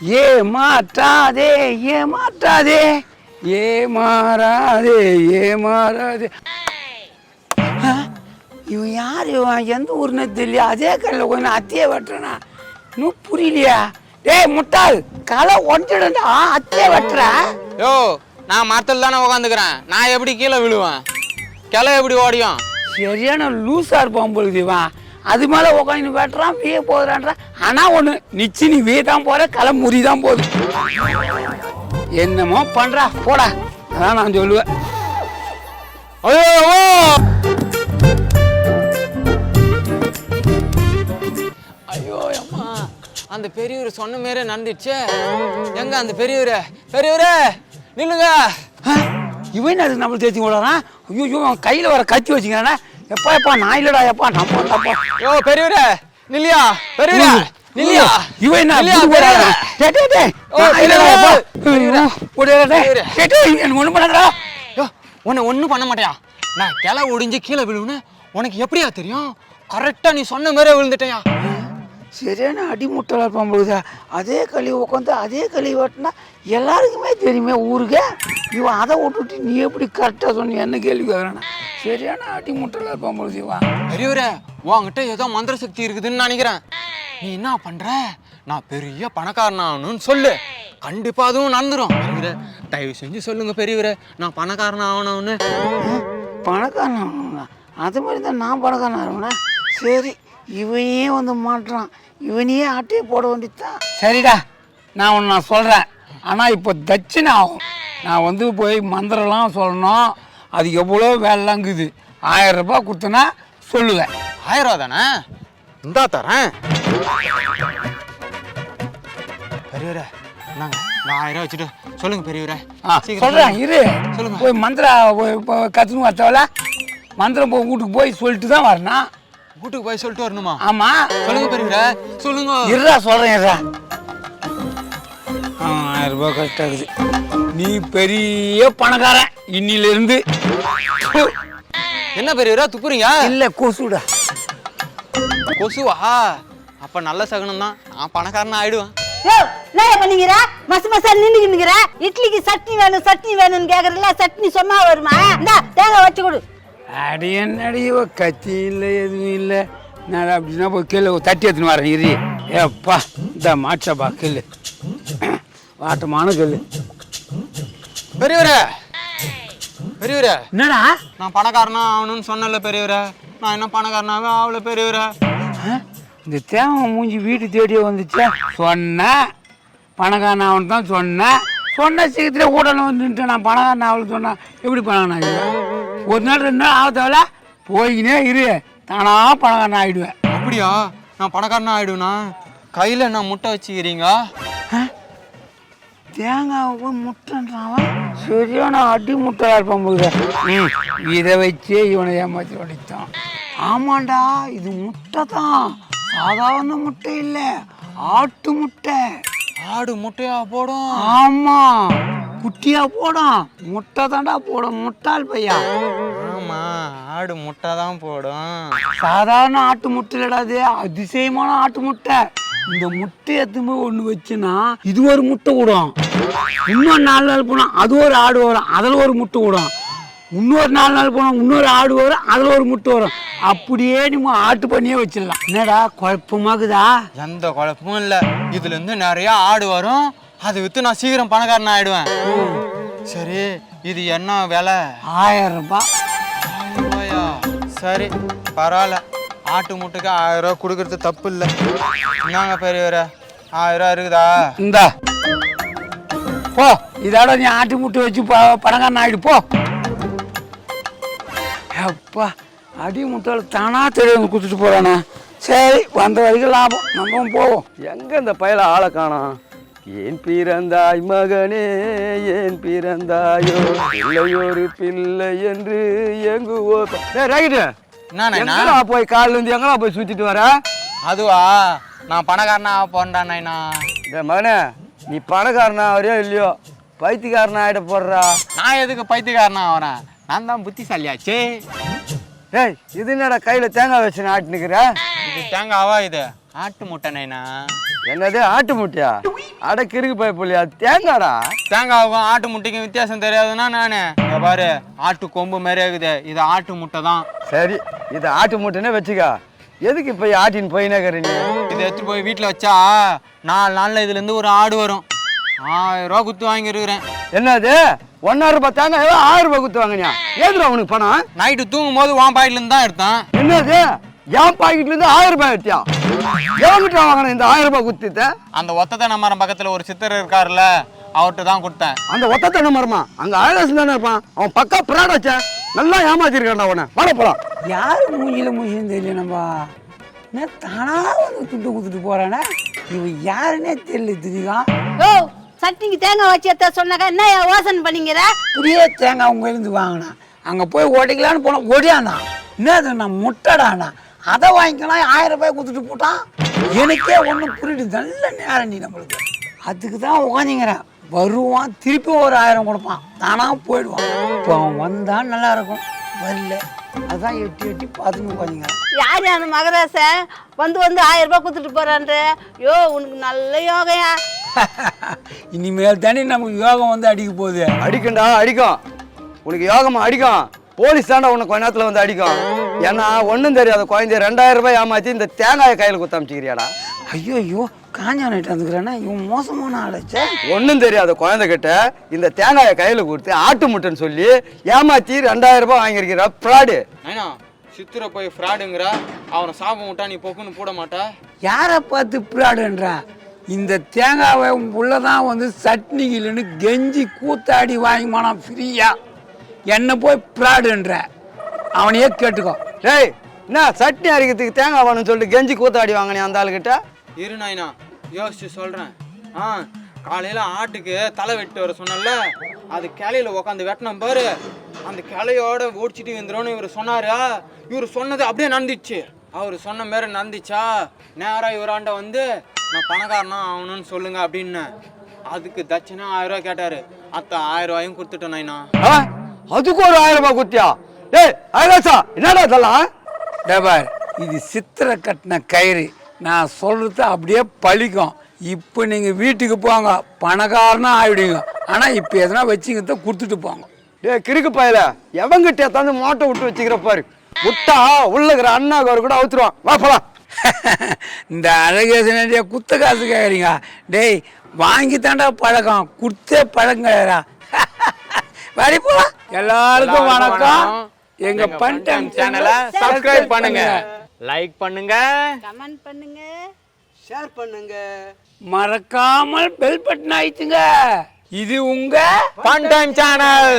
ஏ மாட்டாதே ஏ மாட்டாதே ஏ மாறாதே ஏ மாறாதே ஆ, இவன் யார்? இவன் எந்த ஊர்னு தெரியல அதே கல்லில் கொஞ்சம் அத்தையை வெட்டுறனா? இன்னும் புரியலையா. டேய் முட்டாள் களை ஒன்றிடா அத்தையை வெட்டுற. யோ நான் மரத்தில் தானே உட்காந்துக்கிறேன் நான் எப்படி கீழே விழுவேன்? கிளை எப்படி ஓடியும்? சரியான லூஸா இருப்பான் பொழுது இவன். அது மேல உட்காந்து வெட்டுறான் வீய போதுறான்றான் ஆனா ஒண்ணு நிச்சு நீ வீய தான் போற களை முறி தான் போகுது. என்னமோ பண்றா போடா. அதான் நான் சொல்லுவேன். ஐயோ அம்மா. அந்த பெரியவர் சொன்ன மாரி நடந்துச்சே எங்க அந்த பெரியவரே? பெரியவரே நில்லுங்க. இவன் அது நம்மள தேத்தி விடுறான்? ஐயோ கையில வர கத்தி வச்சுக்கிறானே? எப்பா எப்பா நான் இல்லடா எப்பா நம்ம தப்பா யோ பெரியவரே நில்லியா? பெரியவரே நில்லியா? இவன் என்ன பெரியவரே. டேய் ஓ, நான் இல்லடா. எப்பா. பெரியவரே. ஓடிடா டேய். டேய், எனக்கு ஒண்ணு பண்ணாதடா. யோ உன்னை ஒன்றும் பண்ண மாட்டியா நான் கிளை ஒடிஞ்சு கீழே விழுவுன்னு உனக்கு எப்படியா தெரியும்? கரெக்டாக நீ சொன்ன மாதிரியே விழுந்துட்டேயா சரியான அடிமுட்டலா இருப்பான் பொழுது அதே களி உட்காந்து அதே களி வெட்டினா எல்லாருக்குமே தெரியுமே ஊருக்கு இவன் அதை விட்டுட்டு நீ எப்படி கரெக்டாக சொன்ன என்ன கேள்வி கேட்குறானா சரியான அடிமுட்டலா இருப்பான் பொழுது இவன் பெரியவரே உன்கிட்ட ஏதோ மந்திர சக்தி இருக்குதுன்னு நினைக்கிறேன். நீ என்ன பண்ற? நான் பெரிய பணக்காரன் ஆகணும்னு சொல்லு. கண்டிப்பா அதுவும் நடந்துரும். பெரியவரே தயவு செஞ்சு சொல்லுங்க பெரியவரே நான் பணக்காரன் ஆகணும்னு பணக்காரன் ஆகணும்னா அது மாதிரி தான் நான் பணக்காரன் ஆகணும்னா சரி இவனே வந்து மாட்டுறான். இவனையே ஆட்டையே போட வேண்டியதுதான். சரிடா நான் ஒன்று நான் சொல்கிறேன் ஆனால் இப்போ தட்சிணை ஆகும் நான் வந்து போய் மந்திரம்லாம் சொல்லணும். அது எவ்வளோ வேலைலாங்குது ஆயிரம் ரூபாய் கொடுத்தனா சொல்லுவேன். ஆயிரம் ரூபா தானே? இந்தா தரேன். பெரியவரே நாங்க நான் ஆயிரம் ரூபா வச்சுட்டு சொல்லுங்க பெரியவரே. ஆ சீக்கிரம் சொல்கிறேன். இரு. சொல்லுங்க. போய் மந்திரம் போய் இப்போ கற்றுன்னு வரத்தவல மந்திரம் போய் வீட்டுக்கு போய் சொல்லிட்டு தான் வரணும். வீட்டுக்கு போய் சொல்லிட்டு வரணுமா? ஆமாம் சொல்லுங்க பெரியவரே சொல்லுங்க. இருடா சொல்கிறேன் இருடா. ஆயிரம் ரூபாய் கரெக்டாகுது. நீ பெரிய பணக்காரன். இன்னிலிருந்து என்ன பெரியவரே? துப்புறீங்க? இல்லை கொசுடா. கொசுவா? அப்ப நல்ல சகுனம் தான். நான் பணக்காரன் ஆயிடுவேன். யோ என்ன பண்ணிக்கிற மச மசா நின்றுக்கிற இட்லிக்கு சட்னி வேணும் சட்னி வேணும்னு கேக்குறதுல சட்னி சொன்னா வருமா? இந்தா தேங்காய் வச்சு கொடு. அடி என்னடி இவ? கத்தி இல்லை எதுவும் இல்லை. நான் அப்படின்னா போய் கீழே தட்டி எடுத்துன்னு வரேன் இரு. ஏப்பா இந்த மாச்சப்பா கல்லு வாட்டமான கல்லு பெரியவரே! பெரியவரே! என்னடா? நான் பணக்காரனா ஆகணும்னு சொன்னல பெரியவரே. நான் என்ன பணக்காரனாவே ஆகல பெரியவரே? இந்த தேவன் மூஞ்சி வீட்டு தேடியே வந்துச்சா? சொன்னேன். பணக்காரன் அவன் தான் சொன்னேன். சொன்ன சீக்கிரத்தில் கூடல வந்துட்டு நான் பணக்காரன் அவளுக்கு சொன்னேன். எப்படி பணக்காரன் ஒரு நாள் ரெண்டு நாள் ஆகத்தவல போய்கினே இரு. தானா பணக்காரன் ஆகிடுவேன். அப்படியா? நான் பணக்காரனா ஆயிடுவேனா கையில என்ன முட்டை வச்சுக்கிறீங்க தேங்காய் போய் முட்டைன்றான் சரியான அடி முட்டையா இருப்பான் போகுது ம் இதை வச்சே இவனை ஏமாத்தி ஓடித்தான் ஆமாண்டா இது முட்டை தான். சாதாரண முட்டை இல்லை ஆட்டு முட்டை. ஆடு முட்டையா போடும். ஆமா குட்டியா போடும். முட்டை தாண்டா போடும். முட்டாள் பையா. ஆமா ஆடு முட்டை தான் போடும். சாதாரண ஆட்டு முட்டை இல்லடா அது அதிசயமான ஆட்டு முட்டை. இந்த முட்டை எத்துமே ஒன்று வச்சுனா இது ஒரு முட்டை விடும் இன்னொரு நாலு நாள் போனால் அது ஒரு ஆடு வரும் அதில் ஒரு முட்டை விடும் இன்னொரு நாலு நாள் போனால் இன்னொரு ஆடு வரும் அதில் ஒரு முட்டை வரும். அப்படியே நம்ம ஆட்டு பண்ணியே வச்சிடலாம். என்னடா குழப்பமாகுதா? எந்த குழப்பமும் இல்லை. இதுல இருந்து நிறைய ஆடு வரும். அதை வித்து நான் சீக்கிரம் பணக்காரன் ஆயிடுவேன். சரி இது என்ன விலை? ஆயிரம் ரூபாயா. சரி பரவாயில்ல. ஆட்டு முட்டைக்கு ஆயிரம் ரூபா கொடுக்கறது தப்பு இல்லை என்னங்க பெரியவரே ஆயிரம் ரூபா இருக்குதா? இந்தா. போ இதோட நீ ஆட்டு முட்டை வச்சு ப- பணக்காரன் ஆயிடு போ. அப்பா அடி முட்டையில் தானா தெரியும் கொடுத்துட்டு போறானே. சரி வந்த வரைக்கும் லாபம் நம்ம போவோம். எங்க இந்த பயல ஆளை காணோம்? ஏன் பிறந்தாய் மகனே ஏன் பிறந்தாயோ? பிள்ளையொரு பிள்ளை என்று எங்குவோ டேய் ராகிட்டு எங்கடா போய் காலில் இருந்து எங்கடா போய் சுத்திட்டு வர? அதுவா? நான் பணக்காரனா போண்டா நைனா டேய் மகனே நீ பணக்காரனா வரையோ இல்லையோ? பைத்தியக்காரனா ஆயிட போடுறா? நான் எதுக்கு பைத்தியக்காரனா ஆகிறேன் நான் தான் புத்திசாலியாச்சே. டேய் இது என்னடா கையில தேங்காய் வச்சு ஆட்டினுக்கிற இது தேங்காவா இது? ஆட்டு முட்டை நைனா என்னது ஆட்டு முட்டையா? அட கிறுக்கு போய் புள்ளியா தேங்காடா? தேங்காவுக்கும் ஆட்டு முட்டைக்கும் வித்தியாசம் தெரியாதுன்னா நானு. பாரு ஆட்டு கொம்பு மாதிரியே இருக்குது இது ஆட்டு முட்டை தான். சரி இது ஆட்டு மூட்டைனே வச்சுக்க. எதுக்கு இப்போ ஆட்டின்னு போயினேக்கிற நீ இதை எடுத்து போய் வீட்டில் வச்சா நாலு நாளில் இதுலேருந்து ஒரு ஆடு வரும். ஆயிரம் ரூபா குத்து வாங்கியிருக்கிறேன். என்னது? ஒன்னாயிரம் ரூபாய் தேங்காய் ஆயிரம் ரூபாய் கொடுத்து வாங்கினியா? ஏதுடா உனக்கு பணம்? நைட்டு தூங்கும் போது வான் பாக்கெட்லேருந்து தான் எடுத்தேன். என்னது? என் பாக்கெட்ல இருந்து ஆயிரம் ரூபாய் எடுத்தியா? எவங்கிட்ட வாங்கின இந்த ஆயிரம் ரூபாய் குத்திட்ட அந்த ஒத்தத்தை மரம் பக்கத்தில் ஒரு சித்தர் இருக்காருல்ல அவர்கிட்ட தான் கொடுத்தேன். அந்த ஒத்தத்தனை மரமா? அங்க ஆயிரம் தானே இருப்பான். அவன் பக்கா பிராடாச்சே நல்லா ஏமாத்திருக்கான்டா அவனை. வாட போலாம். யாரு மூஞ்சில மூஞ்சின்னு தெரியல நம்ம? என்ன தானா வந்து துட்டு கொடுத்துட்டு போறானே? இவன் யாருன்னே தெரியல இதுதான் ஓ சட்னிக்கு தேங்காய் வச்சு எடுத்த சொன்னாக்கா என்ன யோசனை பண்ணீங்கிற புரிய தேங்காய் உங்க இருந்து வாங்கினான் அங்க போய் ஓட்டிக்கலான்னு போன ஓடியாந்தான் என்னது நான் முட்டடானா? அதை வாங்கிக்கலாம் ஆயிரம் ரூபாய் கொடுத்துட்டு போட்டான்? எனக்கே ஒன்றும் புரியுது நல்ல நேரம் நீ நம்மளுக்கு. அதுக்கு தான் உக்காந்திங்கிறேன். வருவான் திருப்பி ஒரு ஆயிரம் கொடுப்பான். தானா போயிடுவான். இப்போ அவன் வந்தான் நல்லா இருக்கும் வரல. அதான் எட்டி எட்டி பார்த்துன்னு உட்காந்துங்கிறேன் யார் அந்த மகராச? வந்து வந்து ஆயிரம் ரூபாய் கொடுத்துட்டு போறான்ற? யோ உனக்கு நல்ல யோகையா? இனிமேல் தானே நமக்கு யோகம் வந்து அடிக்க போகுது. அடிக்கண்டா அடிக்கும். உனக்கு யோகமா அடிக்கும். போலீஸ் தாண்டா உன்னை கொஞ்ச நேரத்துல வந்து அடிக்கும். ஏன்னா ஒண்ணும் தெரியாத குழந்தைய ரெண்டாயிரம் ரூபாய் ஏமாத்தி இந்த தேங்காயை கையில குத்த அமைச்சிக்கிறியாடா. ஐயோ ஐயோ காஞ்சா நைட்டு வந்துக்கிறேன்னா இவன் மோசமான ஆளாச்சே ஒன்றும் தெரியாத குழந்தை கிட்ட இந்த தேங்காயை கையில கொடுத்து ஆட்டு முட்டைன்னு சொல்லி ஏமாத்தி ரெண்டாயிரம் ரூபாய் வாங்கியிருக்கிற ஃப்ராடு ஏன்னா சித்திரை போய் ஃப்ராடுங்கிற அவனை சாபம் விட்டா நீ பொக்குன்னு போட மாட்டா? யாரை பார்த்து பிராடுன்றா இந்த தேங்காவை உள்ளதான் வந்து சட்னி இல்லைன்னு கெஞ்சி கூத்தாடி வாங்கிமானான் ஃப்ரீயா என்ன போய் பிராடுன்ற அவனையே கேட்டுக்கோ. டேய் என்ன சட்னி அரைக்கிறதுக்கு தேங்காய் வேணும்னு சொல்லிட்டு கெஞ்சி கூத்தாடி வாங்கினே அந்த ஆளுகிட்ட? இரு நாயினா யோசிச்சு சொல்கிறேன் ஆ காலையில் ஆட்டுக்கு தலை வெட்டு வர சொன்னல அது கிளையில உட்காந்து வெட்டினோம் பாரு. அந்த கிளையோட ஓடிச்சிட்டு வந்துடும் இவர் சொன்னாரா? இவர் சொன்னது அப்படியே நடந்துச்சு அவர் சொன்ன மாரி நடந்துச்சா நேராக இவராண்ட வந்து நான் பணக்காரனா ஆகணும்னு சொல்லுங்க அப்படின்னு. அதுக்கு தட்சணா ஆயிரம் ரூபாய் கேட்டாரு. அத்த ஆயிரம் ரூபாயும் கொடுத்துட்டேன் நாயனா. அதுக்கு ஒரு ஆயிரம் ரூபாய் குத்தியா டேய் அழகாசா என்னடா இதெல்லாம்? டேபார் இது சித்திரை கட்டின கயிறு. நான் சொல்றது அப்படியே பழிக்கும். இப்போ நீங்கள் வீட்டுக்கு போங்க. பணக்காரனா ஆயிடுங்க. ஆனால் இப்போ எதனா வச்சுக்கிறத கொடுத்துட்டு போங்க. டேய் கிறுக்கு பயல. எவங்கிட்ட தந்து மோட்டை விட்டு வச்சுக்கிற பாரு. விட்டா உள்ள இருக்கிற அண்ணா கவர் கூட அவுத்துருவான். வா போலாம். இந்த அழகேசனடியா குத்த காசு கேட்குறீங்க டேய் வாங்கி தாண்டா பழக்கம். குத்தே பழங்கடா வரி போலாம். எல்லாருக்கும் வணக்கம். எங்க பண்டம் சேனலை சப்ஸ்கிரைப் பண்ணுங்க. லைக் பண்ணுங்க. கமெண்ட் பண்ணுங்க. ஷேர் பண்ணுங்க. மறக்காமல் பெல் பட்டன் ஆயிடுச்சுங்க இது உங்க ஃபன் டைம் சேனல்